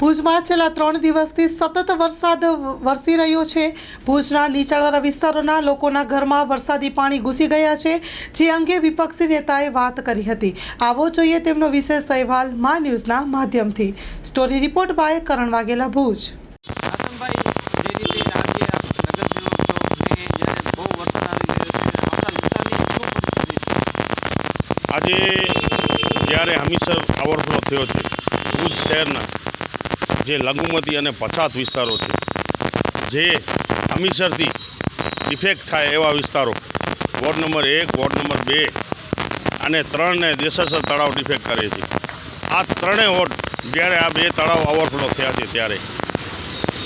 ભુજમાં છેલ્લા ત્રણ દિવસથી સતત વરસાદ વરસી રહ્યો છે. ભુજના નીચાણવાળા વિસ્તારોના લોકોના ઘરમાં વરસાદી પાણી ઘૂસી ગયા છે. જે અંગે વિપક્ષી નેતાએ વાત કરી હતી. આવો જોઈએ તેમનો વિશેષ અહેવાલ મા ન્યૂઝના માધ્યમથી. Story report by Karan Vaghela Bhuj. આજે જ્યારે હમીસર ઓવરફ્લો થયો છે ભુજ શહેરના જે લઘુમતી અને પછાત વિસ્તારો છે, જે હમીસરથી ઇફેક્ટ થાય એવા વિસ્તારો. વોર્ડ નંબર એક, વોર્ડ નંબર બે અને ત્રણને દેસરસર તળાવ ડિફેક્ટ કરે છે. આ ત્રણેય વોર્ડ જ્યારે આ બે તળાવ ઓવરફ્લો થયા છે ત્યારે.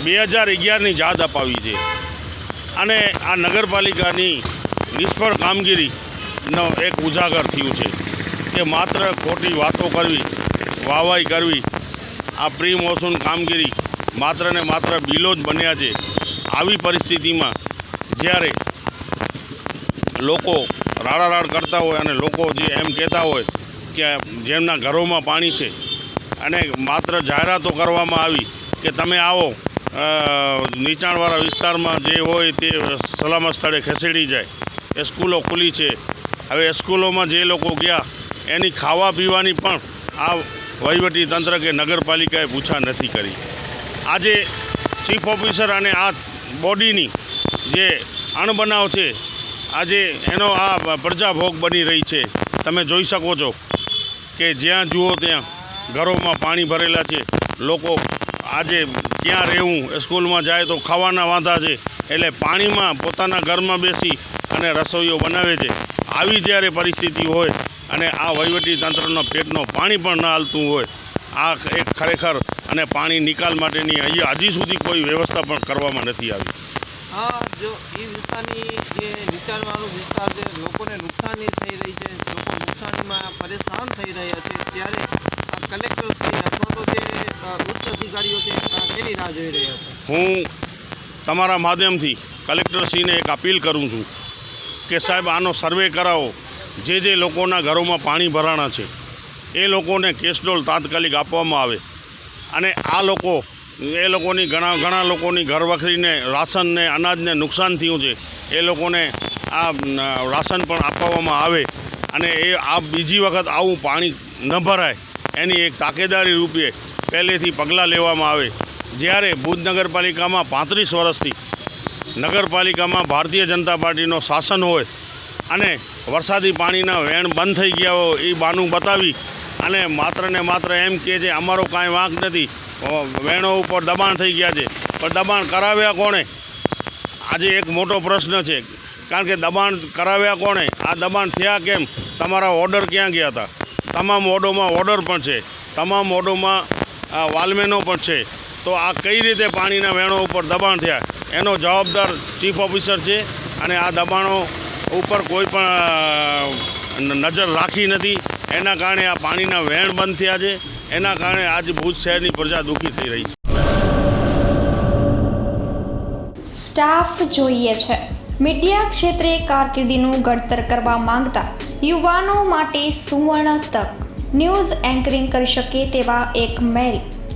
બે હજાર અગિયારની યાદ અપાવી છે. અને આ નગરપાલિકાની નિષ્ફળ કામગીરીનો એક ઉજાગર થયું છે કે માત્ર ખોટી વાતો કરવી, વાવાઈ કરવી આ પ્રી મોસૂન કામગીરી માત્ર ને માત્ર બિલો જ બન્યા છે. આવી પરિસ્થિતિમાં જ્યારે લોકો રાડારાડ કરતા હોય અને લોકો જે એમ કહેતા હોય કે જેમના ઘરોમાં પાણી છે અને માત્ર જાહેરાતો કરવામાં આવી કે તમે આવો નીચાણવાળા વિસ્તારમાં જે હોય તે સલામત સ્થળે ખસેડી જાય. એ સ્કૂલો ખુલી છે. હવે સ્કૂલોમાં જે લોકો ગયા, એની ખાવા પીવાની પણ આ વહીવટી તંત્ર કે નગરપાલિકાએ પૂછા નથી કરી. આજે ચીફ ઓફિસર અને આ બોડીની જે અણબનાવ છે, આજે એનો આ પ્રજાભોગ બની રહી છે. તમે જોઈ શકો છો કે જ્યાં જુઓ ત્યાં ઘરોમાં પાણી ભરેલા છે. લોકો આજે ક્યાં રહેવું, સ્કૂલમાં જાય તો ખાવાના વાંધા છે. એટલે પાણીમાં પોતાના ઘરમાં બેસી અને રસોઈઓ બનાવે છે. આવી જ્યારે પરિસ્થિતિ હોય અને આ વહીવટી તંત્રનો પેટનો પાણી પણ ન હાલતું હોય આ એક ખરેખર અને પાણી નિકાલ માટેની અહીંયા હજી સુધી કોઈ વ્યવસ્થા પણ કરવામાં નથી આવી. આ જો એ વિસ્તારની જે નીચાણવાળો વિસ્તાર છે લોકોને નુકસાની થઈ રહી છે. લોકો નુકસાનીમાં પરેશાન થઈ રહ્યા છે. ત્યારે આ કલેક્ટર શ્રી અથવા તો જે ઉચ્ચ અધિકારીઓ છે તેની રાહ જોઈ રહ્યા છે. હું તમારા માધ્યમથી કલેક્ટરશ્રીને એક અપીલ કરું છું કે સાહેબ આનો સર્વે કરાવો. જે જે લોકોના ઘરોમાં પાણી ભરાણા છે, એ લોકોને કેસડોલ તાત્કાલિક આપવામાં આવે. અને આ લોકો, એ લોકોની ઘણા ઘણા લોકોની ઘર વખરીને રાશનને, અનાજને નુકસાન થયું છે, એ લોકોને આ રાશન પણ આપવામાં આવે. અને એ, આ બીજી વખત આવું પાણી ન ભરાય, એની એક તાકેદારી રૂપે પહેલેથી પગલાં લેવામાં આવે. જ્યારે ભુજ નગરપાલિકામાં પાંત્રીસ વર્ષથી નગરપાલિકામાં ભારતીય જનતા પાર્ટીનો શાસન હોય અને વરસાદી પાણીના વેણ બંધ થઈ ગયા હોય એ બાનું બતાવી અને માત્ર ને માત્ર એમ કે છે અમારો કાંઈ વાંક નથી. વેણો ઉપર દબાણ થઈ ગયા છે. પણ દબાણ કરાવ્યા કોણે? આજે એક મોટો પ્રશ્ન છે. કારણ કે દબાણ કરાવ્યા કોણે? આ દબાણ થયા કેમ? તમારા ઓર્ડર ક્યાં ગયા હતા? તમામ ઓડોમાં ઓર્ડર પણ છે. તમામ ઓડોમાં વાલમેનો પણ છે. તો આ કઈ રીતે પાણીના વેણો ઉપર દબાણ થયા? એનો જવાબદાર ચીફ ઓફિસર છે અને આ દબાણો ઉપર કોઈ પણ નજર રાખી નથી. એના કારણે આ પાણીના વહેણ બંધ થયા છે. એના કારણે આજ ભુજ શહેરની પ્રજા દુઃખી થઈ રહી છે. સ્ટાફ જોઈએ છે. મીડિયા ક્ષેત્રે કારકિર્દીનું ઘડતર કરવા માંગતા યુવાનો માટે સુવર્ણ તક. ન્યૂઝ એન્કરિંગ કરી શકે તેવા એક મેલ.